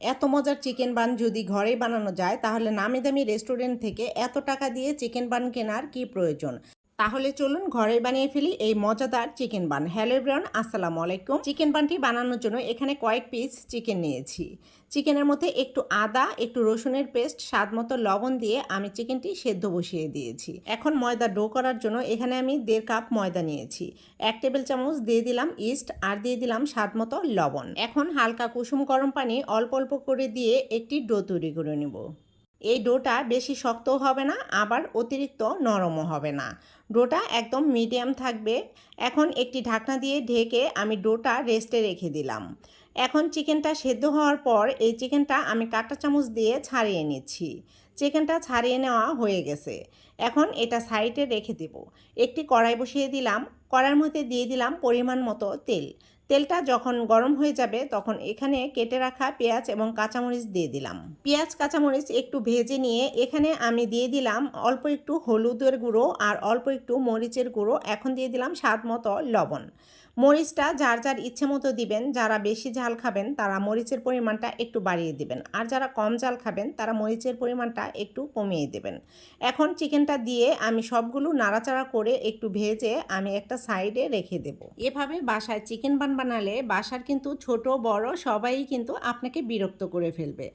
এত মজার chicken bun যদি ঘরে বানানো যায়, তাহলে নামি দামি রেস্টুরেন্ট থেকে এত টাকা দিয়ে চিকেন বান কেনার কি প্রয়োজন? তাহলে চলুন ঘরে বানিয়ে ফেলি এই মজাদার চিকেন বান। হ্যালো ব্রাউন আসসালামু আলাইকুম। চিকেন বানটি বানানোর জন্য এখানে কয়েক পিস চিকেন নিয়েছি। চিকেনের মধ্যে একটু আদা, একটু রসুনের পেস্ট স্বাদ মতো লবণ দিয়ে আমি চিকেনটি সেদ্ধ বসিয়ে দিয়েছি। এখন ময়দা ডো করার জন্য এখানে আমি দেড় কাপ ময়দা নিয়েছি। এক টেবিল চামচ দিয়ে দিলাম ইস্ট আর দিয়ে দিলাম স্বাদ মতো লবণ। এখন হালকা কুসুম গরম পানি অল্প অল্প করে দিয়ে একটি ডো তৈরি করে নেব। এই ডোটা বেশি শক্তও হবে না, আবার অতিরিক্ত নরমও হবে না। ডোটা একদম মিডিয়াম থাকবে। এখন একটি ঢাকনা দিয়ে ঢেকে আমি ডোটা রেস্টে রেখে দিলাম। এখন চিকেনটা সেদ্ধ হওয়ার পর এই চিকেনটা আমি কাঁটা চামচ দিয়ে ছাড়িয়ে নিচ্ছি। চিকেনটা ছাড়িয়ে নেওয়া হয়ে গেছে। এখন এটা সাইডে রেখে দেব। একটি কড়াই বসিয়ে দিলাম। কড়াইয়ের মধ্যে দিয়ে দিলাম পরিমাণ মতো তেল। তেলটা যখন গরম হয়ে যাবে তখন এখানে কেটে রাখা পেঁয়াজ এবং কাঁচামরিচ দিয়ে দিলাম। পেঁয়াজ, কাঁচামরিচ একটু ভেজে নিয়ে এখানে আমি দিয়ে দিলাম অল্প একটু হলুদের গুঁড়ো আর অল্প একটু মরিচের গুঁড়ো। এখন দিয়ে দিলাম স্বাদ মতো লবণ। মরিচটা যার যার ইচ্ছে মতো দিবেন, যারা বেশি ঝাল খাবেন তারা মরিচের পরিমাণটা একটু বাড়িয়ে দিবেন। আর যারা কম ঝাল খাবেন তারা মরিচের পরিমাণটা একটু কমিয়ে দেবেন। এখন চিকেনটা দিয়ে আমি সবগুলো নাড়াচাড়া করে একটু ভেজে আমি একটা সাইডে রেখে দেব। এভাবে বাসায় চিকেন বান বানালে বাসার কিন্তু ছোট, বড় সবাই কিন্তু আপনাকে বিরক্ত করে ফেলবে।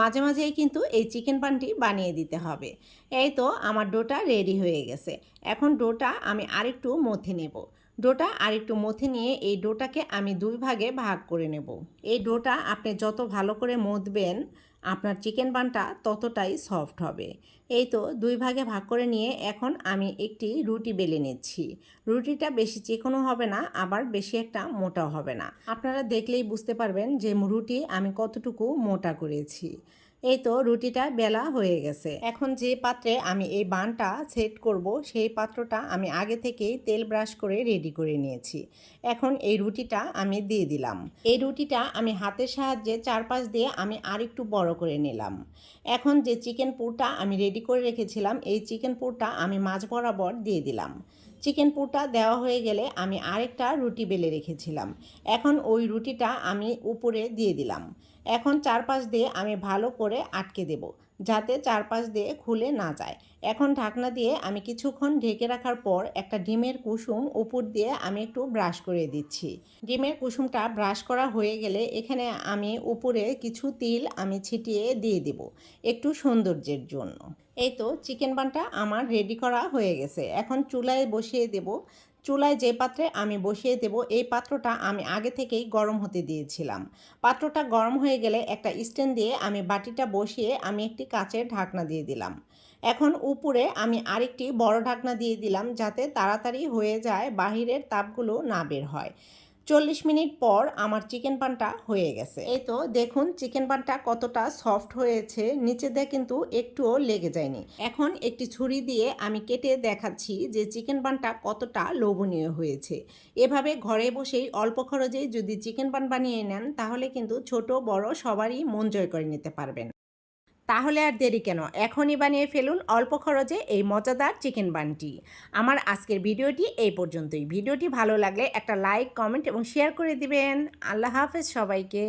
মাঝে মাঝেই কিন্তু এই চিকেন পানটি বানিয়ে দিতে হবে। এই তো আমার ডোটা রেডি হয়ে গেছে। এখন ডোটা আমি আরেকটু মথে নেব। ডোটা আর একটু মথে নিয়ে এই ডোটাকে আমি দুই ভাগে ভাগ করে নেব। এই ডোটা আপনি যত ভালো করে মথবেন, আপনার চিকেন বানটা ততটাই সফট হবে। এই তো দুই ভাগে ভাগ করে নিয়ে এখন আমি একটি রুটি বেলে নিচ্ছি। রুটিটা বেশি চিকনও হবে না, আবার বেশি একটা মোটাও হবে না। আপনারা দেখলেই বুঝতে পারবেন যে রুটি আমি কতটুকু মোটা করেছি। এই তো রুটিটা বেলা হয়ে গেছে। এখন যে পাত্রে আমি এই বানটা সেট করব, সেই পাত্রটা আমি আগে থেকেই তেল ব্রাশ করে রেডি করে নিয়েছি। এখন এই রুটিটা আমি দিয়ে দিলাম। এই রুটিটা আমি হাতের সাহায্যে চারপাশ দিয়ে আমি আরেকটু বড় করে নিলাম। এখন যে চিকেন পুরটা আমি রেডি করে রেখেছিলাম, এই চিকেন পুরটা আমি মাছ বরাবর দিয়ে দিলাম। চিকেন পুরটা দেওয়া হয়ে গেলে আমি আরেকটা রুটি বেলে রেখেছিলাম। এখন ওই রুটিটা আমি উপরে দিয়ে দিলাম। এখন চারপাশ দিয়ে আমি ভালো করে আটকে দেব, যাতে চারপাশ দিয়ে খুলে না যায়। এখন ঢাকনা দিয়ে আমি কিছুক্ষণ ঢেকে রাখার পর একটা ডিমের কুসুম উপর দিয়ে আমি একটু ব্রাশ করে দিচ্ছি। ডিমের কুসুমটা ব্রাশ করা হয়ে গেলে এখানে আমি উপরে কিছু তিল আমি ছিটিয়ে দিয়ে দেব, একটু সৌন্দর্যের জন্য। এই তো, চিকেন বানটা আমার রেডি করা হয়ে গেছে। এখন চুলায় বসিয়ে দেব চুলায় যে পাত্রে আমি বসিয়ে দেব, এই পাত্রটা আমি আগে থেকেই গরম হতে দিয়েছিলাম। পাত্রটা গরম হয়ে গেলে একটা স্ট্যান্ড দিয়ে আমি বাটিটা বসিয়ে আমি একটি কাচের ঢাকনা দিয়ে দিলাম। এখন উপরে আমি আরেকটি বড় ঢাকনা দিয়ে দিলাম যাতে তাড়াতাড়ি হয়ে যায়, বাহিরের তাপগুলো না বের হয়। চল্লিশ মিনিট পর আমার চিকেন পানটা হয়ে গেছে। এই তো দেখুন চিকেন পানটা কতটা সফট হয়েছে, নিচে দিয়ে কিন্তু একটুও লেগে যায়নি। এখন একটি ছুরি দিয়ে আমি কেটে দেখাচ্ছি যে চিকেন পানটা কতটা লোভনীয় হয়েছে। এভাবে ঘরে বসেই অল্প খরচেই যদি চিকেন পান বানিয়ে নেন, তাহলে কিন্তু ছোট বড় সবারই মন জয় করে নিতে পারবেন। তাহলে আর দেরি কেন? এখনই বানিয়ে ফেলুন অল্প খরচে এই মজাদার চিকেন বানটি। আমার আজকের ভিডিওটি এই পর্যন্তই। ভিডিওটি ভালো লাগলে একটা লাইক, কমেন্ট এবং শেয়ার করে দিবেন। আল্লাহ হাফেজ সবাইকে।